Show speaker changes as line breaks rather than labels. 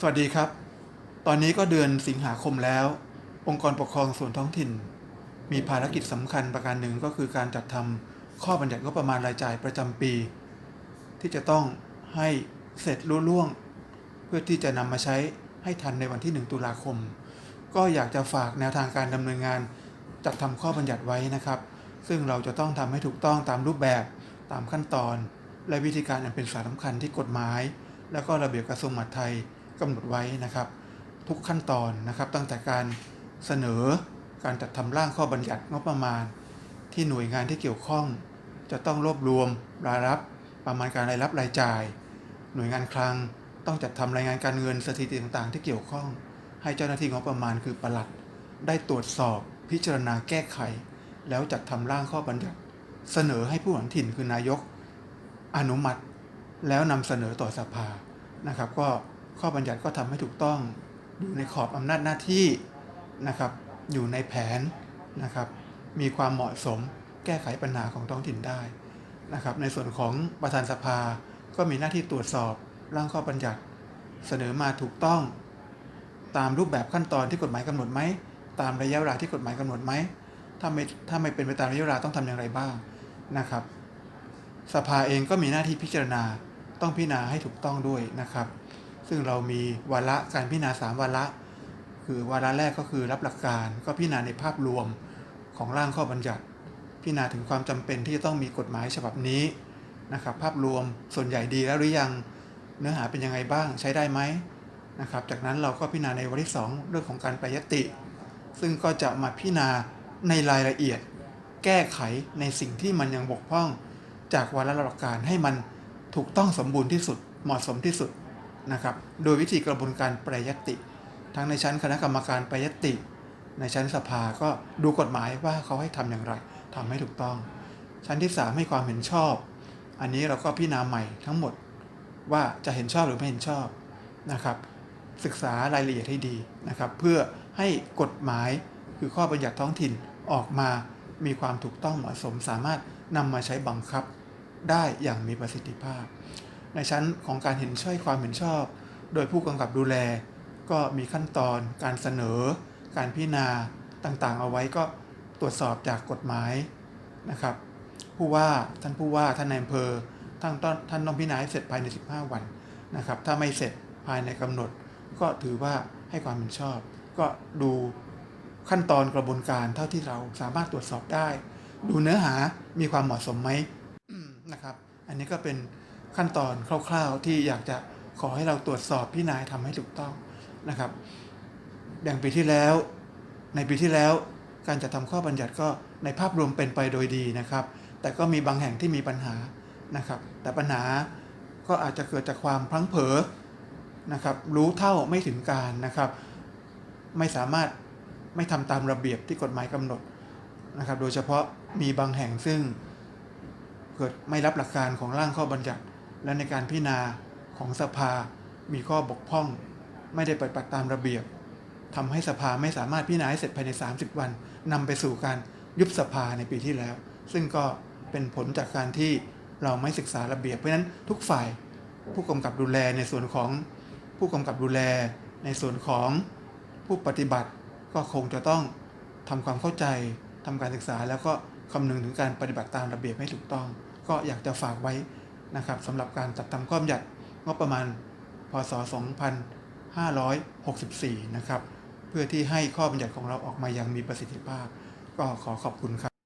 สวัสดีครับ ตอนนี้ก็เดือนสิงหาคมแล้ว องค์กรปกครองส่วนท้องถิ่น มีภารกิจสำคัญประการหนึ่งก็คือการจัดทำข้อบัญญัติงบประมาณรายจ่ายประจำปี ที่จะต้องให้เสร็จรุ่ล่วง เพื่อที่จะนำมาใช้ให้ทันในวันที่ 1 ตุลาคม ก็อยากจะฝากแนวทางการดำเนินงาน จัดทำข้อบัญญัติไว้นะครับ ซึ่งเราจะต้องทำให้ถูกต้องตามรูปแบบตามขั้นตอน และวิธีการอันเป็นสาระสำคัญที่กฎหมาย แล้วก็ระเบียบกระทรวงมหาดไทย กำหนดไว้นะครับ ทุกขั้นตอนนะครับตั้งแต่การเสนอการจัดทำร่างข้อบัญญัติงบประมาณ ที่หน่วยงานที่เกี่ยวข้อง จะต้องรวบรวมรายรับประมาณการรายรับรายจ่าย หน่วยงานคลังต้องจัดทำรายงานการเงินสถิติต่างๆ ที่เกี่ยวข้อง ให้เจ้าหน้าที่งบประมาณคือประหลัด ได้ตรวจสอบพิจารณาแก้ไข แล้วจัดทำร่างข้อบัญญัติ เสนอให้ผู้หลังถิ่นคือนายกอนุมัติ แล้วนำเสนอต่อสภานะครับ ก็ ข้อบัญญัติก็ทำให้ถูกต้องอยู่ในขอบอำนาจหน้าที่นะครับ อยู่ในแผนนะครับ มีความเหมาะสมแก้ไขปัญหาของท้องถิ่นได้นะครับ ในส่วนของประธานสภาก็มีหน้าที่ตรวจสอบร่างข้อบัญญัติเสนอมาถูกต้อง ตามรูปแบบขั้นตอนที่กฎหมายกำหนดไหมตามระยะเวลาที่กฎหมายกำหนดไหมถ้าไม่ถ้าไม่เป็นไปตามระยะเวลาต้องทำอย่างไรบ้างนะครับ สภาเองก็มีหน้าที่พิจารณาต้องพิจารณาให้ถูกต้องด้วยนะครับ ซึ่งเรามีวาระการพิจารณาสามวาระ คือวาระแรกก็คือรับหลักการก็พิจารณาในภาพรวมของร่างข้อบัญญัติ พิจารณาถึงความจำเป็นที่จะต้องมีกฎหมายฉบับนี้นะครับภาพรวมส่วนใหญ่ดีแล้วหรือยังเนื้อหาเป็นยังไงบ้างใช้ได้ไหมนะครับ จากนั้นเราก็พิจารณาในวาระที่สองเรื่องของการแปรยติ ซึ่งก็จะมาพิจารณาในรายละเอียด แก้ไขในสิ่งที่มันยังบกพร่อง จากวาระหลักการให้มันถูกต้องสมบูรณ์ที่สุดเหมาะสมที่สุด นะครับ โดยวิธีกระบวนการแปรยติ ทั้งในชั้นคณะกรรมการแปรยติ ในชั้นสภาก็ดูกฎหมายว่าเขาให้ทำอย่างไรทำให้ถูกต้อง ชั้นที่ 3 ให้ความเห็นชอบ อันนี้เราก็พิจารณาใหม่ทั้งหมดว่าจะเห็นชอบหรือไม่เห็นชอบนะครับ ศึกษารายละเอียดให้ดีนะครับ เพื่อให้กฎหมายคือข้อบัญญัติท้องถิ่นออกมามีความถูกต้องเหมาะสม สามารถนำมาใช้บังคับได้อย่างมีประสิทธิภาพ ในชั้นของการเห็นชอบความเห็นชอบ โดยผู้กำกับดูแล ก็มีขั้นตอน การเสนอ การพิจารณาต่างๆ เอาไว้ก็ตรวจสอบจากกฎหมายนะครับ ผู้ว่าท่านผู้ว่าท่านนายอำเภอท่านต้องท่านต้องพิจารณาให้เสร็จภายใน 15 วันนะครับ ถ้าไม่เสร็จภายในกำหนด ก็ถือว่าให้ความเห็นชอบ ก็ดูขั้นตอนกระบวนการเท่าที่เราสามารถตรวจสอบได้ ดูเนื้อหามีความเหมาะสมไหมนะครับ อันนี้ก็เป็น ขั้นตอนคร่าว ๆ ที่อยากจะขอให้เราตรวจสอบพี่นายทำให้ถูกต้องนะครับ อย่างปีที่แล้ว ในปีที่แล้ว การจัดทำข้อบัญญัติก็ในภาพรวมเป็นไปโดยดีนะครับ แต่ก็มีบางแห่งที่มีปัญหานะครับ แต่ปัญหาก็อาจจะเกิดจากความพลั้งเผลอนะครับ รู้เท่าไม่ถึงการนะครับ ไม่สามารถไม่ทำตามระเบียบที่กฎหมายกำหนดนะครับ โดยเฉพาะมีบางแห่งซึ่งเกิดไม่รับหลักการของร่างข้อบัญญัติ และในการพิจารณาของสภามีข้อบกพร่อง ไม่ได้ปฏิบัติตามระเบียบทำให้สภาไม่สามารถพิจารณาให้เสร็จภายใน 30 วันนำไปสู่การยุบสภาในปีที่แล้ว ซึ่งก็เป็นผลจากการที่เราไม่ศึกษาระเบียบเพราะฉะนั้นทุกฝ่ายผู้กำกับดูแลในส่วนของผู้กำกับดูแลในส่วนของผู้ปฏิบัติก็คงจะต้องทำความเข้าใจทำการศึกษาแล้วก็คำนึงถึงการปฏิบัติตามระเบียบให้ถูกต้อง ก็อยากจะฝากไว้ นะครับสำหรับการจัดทำข้อบัญญัติงบประมาณพศ 2564 นะครับ เพื่อที่ให้ข้อบัญญัติของเราออกมาอย่างมีประสิทธิภาพ ก็ขอขอบคุณครับ